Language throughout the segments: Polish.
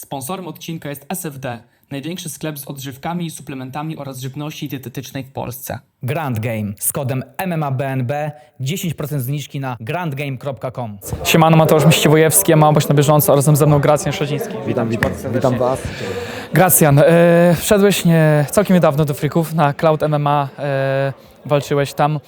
Sponsorem odcinka jest SFD, największy sklep z odżywkami, suplementami oraz żywności dietetycznej w Polsce. Grand Game z kodem MMABNB 10% zniżki na grandgame.com. Siemano, Mateusz Miściwojewski, ja Małość na bieżąco, a razem ze mną Gracjan Szadziński. Witam, witam, witam Was. Gracjan, e, wszedłeś nie, całkiem niedawno do Freaków, na Cloud MMA e, walczyłeś tam.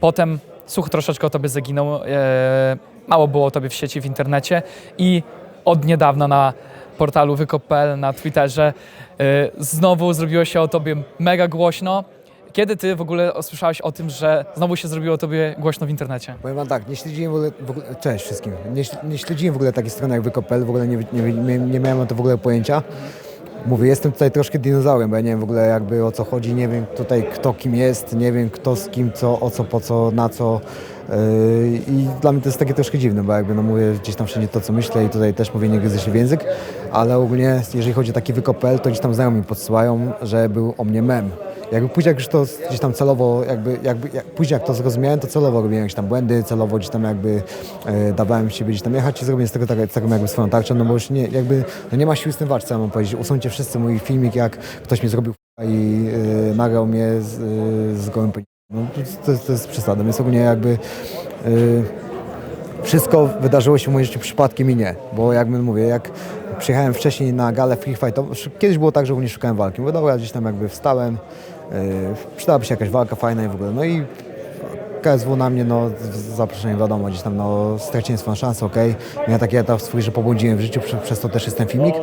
Potem słuch troszeczkę o tobie zaginął, e, mało było o tobie w sieci, w internecie i od niedawna na portalu wykop.pl, na Twitterze e, znowu zrobiło się o tobie mega głośno. Kiedy ty w ogóle usłyszałeś o tym, że znowu się zrobiło o tobie głośno w internecie? Powiem Wam tak, nie śledziłem w ogóle, w ogóle cześć wszystkim, nie, nie śledziłem w ogóle takiej strony jak Wykop.pl, w ogóle nie, nie, nie, nie miałem o to w ogóle pojęcia. Mówię, jestem tutaj troszkę dinozaurem, bo ja nie wiem w ogóle jakby o co chodzi, nie wiem tutaj kto kim jest, nie wiem kto z kim, co, o co, po co, na co. Yy, I dla mnie to jest takie troszkę dziwne, bo jakby no mówię gdzieś tam wszędzie to co myślę i tutaj też mówię nie gryzę w język, ale ogólnie jeżeli chodzi o taki Wykop.pl, to gdzieś tam znajomi podsyłają, że był o mnie mem. Jakby później jak już to gdzieś tam celowo, jakby, jakby jak, później jak to zrozumiałem, to celowo robiłem jakieś tam błędy, celowo gdzieś tam jakby e, dawałem siebie gdzieś tam jechać i zrobiłem z tego, tak, z tego jakby swoją tarczę, no bo już nie, jakby, no nie ma siły z tym walczyć, co ja mam powiedzieć. Usuńcie wszyscy mój filmik, jak ktoś mi zrobił i e, nagrał mnie z, e, z gołym. No to, to, jest- przesada, więc ogólnie jakby e, wszystko wydarzyło się w moim życiu przypadkiem i nie, bo jakby mówię, jak przyjechałem wcześniej na galę free fight, to kiedyś było tak, że ogólnie szukałem walki. Mówię, dobra, gdzieś tam jakby wstałem, przydałaby się jakaś walka fajna i w ogóle. No i KSW na mnie, no zaproszenie wiadomo, gdzieś tam no straciłem swoją szansę, okej. Miałem taki etap swój, że pobłądziłem w życiu, przez, to też jest ten filmik.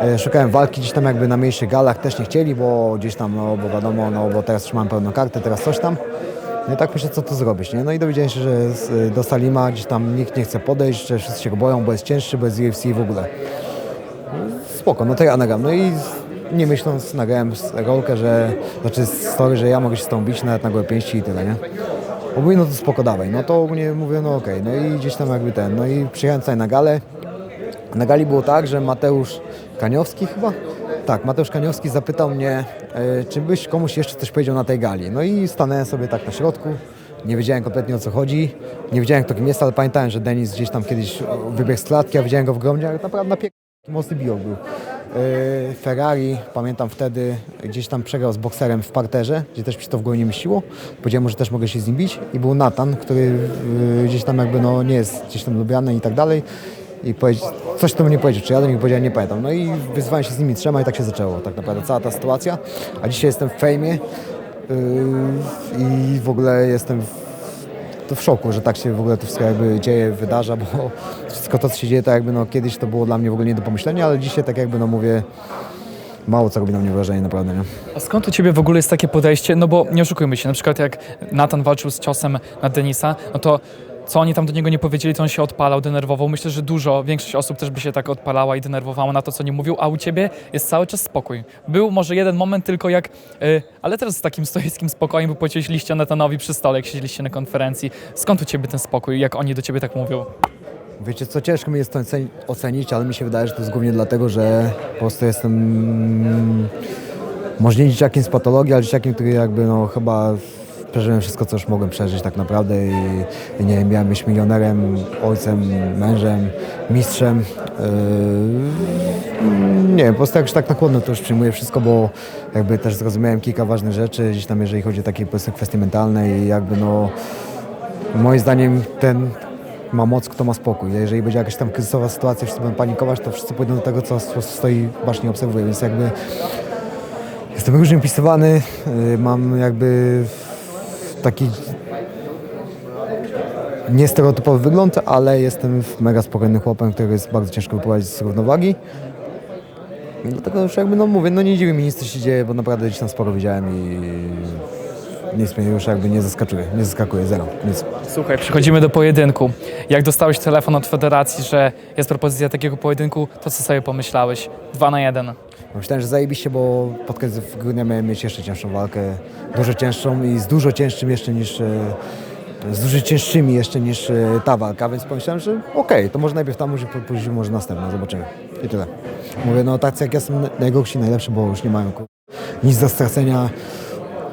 E, szukałem walki gdzieś tam jakby na mniejszych galach, też nie chcieli, bo gdzieś tam, no bo wiadomo, no bo teraz już mam pełną kartę, teraz coś tam. No i tak myślę, co tu zrobić, nie? No i dowiedziałem się, że do Salima gdzieś tam nikt nie chce podejść, że wszyscy się go boją, bo jest cięższy, bo jest UFC w ogóle. Spoko, no to ja nagram. No i nie myśląc nagrałem rolkę, że, znaczy story, że ja mogę się z tą bić nawet na gołe pięści i tyle, nie? Bo no to spoko, dawaj. No to ogólnie mówię, no okej. No i gdzieś tam jakby ten, no i przyjechałem tutaj na galę. Na gali było tak, że Mateusz Kaniowski chyba? Tak, Mateusz Kaniowski zapytał mnie, e, czy byś komuś jeszcze coś powiedział na tej gali. No i stanąłem sobie tak na środku. Nie wiedziałem kompletnie o co chodzi. Nie wiedziałem kto kim jest, ale pamiętałem, że Denis gdzieś tam kiedyś wybiegł z klatki, a widziałem go w gromdzie, ale naprawdę na mocny biok był. E, Ferrari, pamiętam wtedy, gdzieś tam przegrał z bokserem w parterze, gdzie też się to w głowie nie mieściło. Powiedziałem mu, że też mogę się z nim bić. I był Nathan, który e, gdzieś tam jakby no, nie jest gdzieś tam lubiany i tak dalej. I coś to mnie powiedział, czy ja do nich powiedziałem, nie pamiętam. No i wyzwałem się z nimi trzema i tak się zaczęło tak naprawdę cała ta sytuacja. A dzisiaj jestem w fejmie yy, i w ogóle jestem w, to w szoku, że tak się w ogóle to wszystko jakby dzieje, wydarza, bo wszystko to, co się dzieje, to jakby no kiedyś to było dla mnie w ogóle nie do pomyślenia, ale dzisiaj tak jakby no mówię, mało co robi na mnie wrażenie naprawdę, nie? A skąd u ciebie w ogóle jest takie podejście? No bo nie oszukujmy się, na przykład jak Nathan walczył z ciosem na Denisa, no to co oni tam do niego nie powiedzieli, to on się odpalał, denerwował. Myślę, że dużo, większość osób też by się tak odpalała i denerwowała na to, co nie mówił, a u ciebie jest cały czas spokój. Był może jeden moment tylko jak, y, ale teraz z takim stoickim spokojem, bo powiedzieliście Nathanowi przy stole, jak siedzieliście na konferencji. Skąd u ciebie ten spokój, jak oni do ciebie tak mówią? Wiecie co, ciężko mi jest to oceni- ocenić, ale mi się wydaje, że to jest głównie dlatego, że po prostu jestem mm, może nie dzieciakiem z patologii, ale dzieciakiem, który jakby no chyba przeżyłem wszystko, co już mogłem przeżyć tak naprawdę i, nie wiem, miałem być milionerem, ojcem, mężem, mistrzem. Yy, nie wiem, po prostu jakoś tak na chłodno to już przyjmuję wszystko, bo jakby też zrozumiałem kilka ważnych rzeczy, gdzieś tam jeżeli chodzi o takie po kwestie mentalne i jakby no Moim zdaniem ten ma moc, kto ma spokój. Jeżeli będzie jakaś tam kryzysowa sytuacja, wszyscy będą panikować, to wszyscy pójdą do tego, co co stoi bacznie obserwuje, więc jakby jestem różnie opisywany, yy, mam jakby taki niestereotypowy wygląd, ale jestem mega spokojnym chłopem, którego jest bardzo ciężko wyprowadzić z równowagi. I Dlatego już jakby no mówię, no nie dziwi mnie nic, co się dzieje, bo naprawdę gdzieś tam sporo widziałem i nic mnie już jakby nie zaskakuje, nie zaskakuje, zero, nic. Słuchaj, przechodzimy do pojedynku. Jak dostałeś telefon od federacji, że jest propozycja takiego pojedynku, to co sobie pomyślałeś? Dwa na jeden. Myślałem, że zajebiście, bo pod koniec grudnia miałem mieć jeszcze cięższą walkę, dużo cięższą i z dużo cięższym jeszcze niż, e, z dużo cięższymi jeszcze niż e, ta walka, więc pomyślałem, że okej, to może najpierw tam, może później może następna, zobaczymy. I tyle. Mówię, no tacy jak ja jestem najgorsi, najlepszy, bo już nie mają nic do stracenia.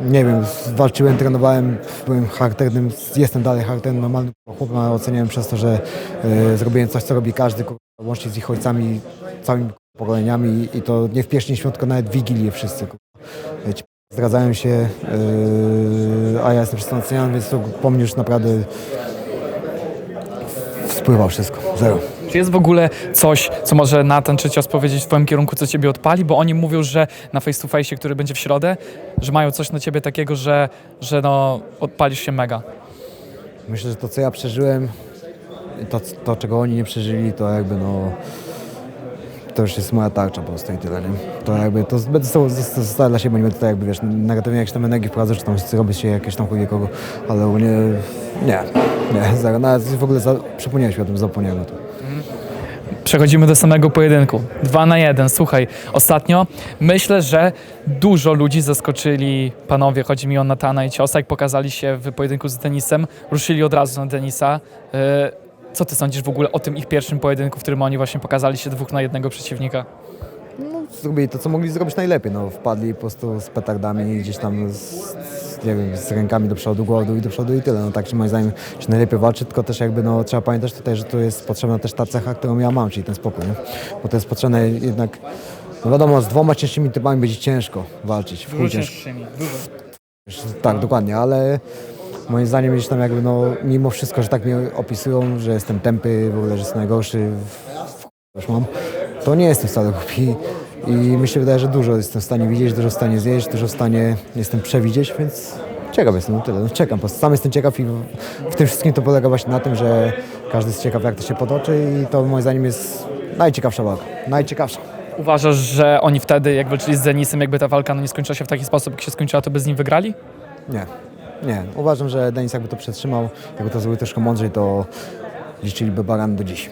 Nie wiem, walczyłem, trenowałem, byłem charakternym, jestem dalej charakternym, normalnym chłopem, ale oceniałem przez to, że e, zrobiłem coś, co robi każdy, kur- łącznie z ich ojcami, całymi pokoleniami i to nie w pierwszy świąt, tylko nawet Wigilię wszyscy. kurwa. Ci Zdradzają się, yy, a ja jestem przystąpiony, więc to po mnie już naprawdę wpływa wszystko. Zero. Czy jest w ogóle coś, co może Nathan czy Cios powiedzieć w twoim kierunku, co ciebie odpali? Bo oni mówią, że na face to face, który będzie w środę, że mają coś na ciebie takiego, że, że no, odpalisz się mega. Myślę, że to, co ja przeżyłem, to, to, czego oni nie przeżyli, to jakby no... To już jest moja tarcza po prostu i tyle, nie? To jakby, to będę zostało dla siebie, bo nie będę tutaj jakby, wiesz, negatywnie jakieś tam energii wprowadzał, czy tam robić się jakieś tam chuj kogo, ale ogólnie nie, nie, zero. Nawet w ogóle za, przypomniałeś mi o tym, zapomniałem o tym. Przechodzimy do samego pojedynku. Dwa na jeden. Słuchaj, ostatnio myślę, że dużo ludzi zaskoczyli panowie, chodzi mi o Natana i Ciosa, jak pokazali się w pojedynku z Denisem, ruszyli od razu na Denisa. Yy, Co ty sądzisz w ogóle o tym ich pierwszym pojedynku, w którym oni właśnie pokazali się dwóch na jednego przeciwnika? Zrobili to, co mogli zrobić najlepiej, no, wpadli po prostu z petardami gdzieś tam z, z, nie wiem, z rękami do przodu, głową i do przodu i tyle, no tak, czy moim zdaniem się najlepiej walczy, tylko też jakby, no, trzeba pamiętać tutaj, że tu jest potrzebna też ta cecha, którą ja mam, czyli ten spokój, nie? bo to jest potrzebne jednak, no wiadomo, z dwoma cięższymi typami będzie ciężko walczyć, w chuj ciężko. Tak, dokładnie, ale moim zdaniem gdzieś tam jakby, no, mimo wszystko, że tak mnie opisują, że jestem tępy, w ogóle, że jestem najgorszy, w, w już mam, to nie jestem wcale głupi i mi się wydaje, że dużo jestem w stanie widzieć, dużo w stanie zjeść, dużo w stanie jestem przewidzieć, więc ciekaw jestem, no tyle, no, czekam, po sam jestem ciekaw i w, w tym wszystkim to polega właśnie na tym, że każdy jest ciekaw, jak to się potoczy i to moim zdaniem jest najciekawsza walka, najciekawsza. Uważasz, że oni wtedy, jak walczyli z Denisem, jakby ta walka no, nie skończyła się w taki sposób, jak się skończyła, to by z nim wygrali? Nie, nie. Uważam, że Denis jakby to przetrzymał, jakby to zrobił troszkę mądrzej, to liczyliby baran do dziś.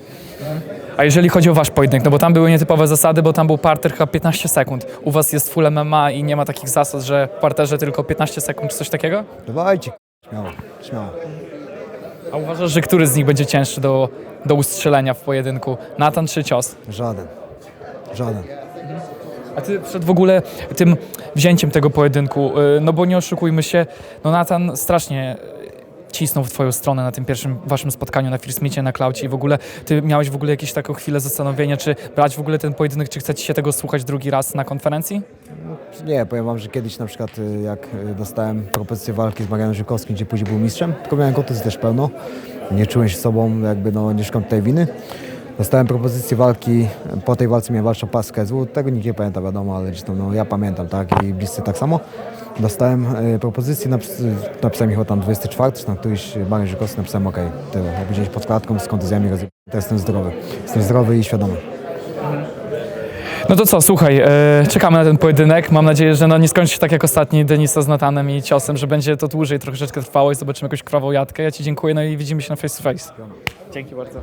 A jeżeli chodzi o wasz pojedynek, no bo tam były nietypowe zasady, bo tam był parter chyba 15 sekund. U was jest full MMA i nie ma takich zasad, że w parterze tylko 15 sekund czy coś takiego? Dawajcie, śmiało, śmiało. A uważasz, że który z nich będzie cięższy do, do ustrzelenia w pojedynku? Natan czy cios? Żaden, żaden. A ty przed w ogóle tym wzięciem tego pojedynku, y, no bo nie oszukujmy się, no Natan strasznie cisnął w twoją stronę na tym pierwszym waszym spotkaniu na First na Klaucie i w ogóle ty miałeś w ogóle jakieś taką chwilę zastanowienia, czy brać w ogóle ten pojedynek, czy chcecie się tego słuchać drugi raz na konferencji? Nie, powiem wam, że kiedyś na przykład y, jak y, dostałem propozycję walki z Marianem Żykowskim, gdzie później był mistrzem, tylko miałem też pełno. Nie czułem się sobą, jakby no nie szukam tutaj winy. Dostałem propozycję walki, po tej walce miałem walczyć o pas KSW, tego nikt nie pamięta wiadomo, ale gdzieś no, ja pamiętam, tak, i bliscy tak samo. Dostałem y, propozycję, napis, napisałem ich o tam 24, czy tam któryś Marian Żykowski, napisałem okej, tyle, obudziłem się pod klatką z kontuzjami, jestem zdrowy. Jestem zdrowy i świadomy. No to co, słuchaj, e, czekamy na ten pojedynek. Mam nadzieję, że no nie skończy się tak jak ostatni Denisa z Natanem i ciosem, że będzie to dłużej troszeczkę trwało i zobaczymy jakąś krwawą jatkę. Ja ci dziękuję, no i widzimy się na face to face. Dzięki bardzo.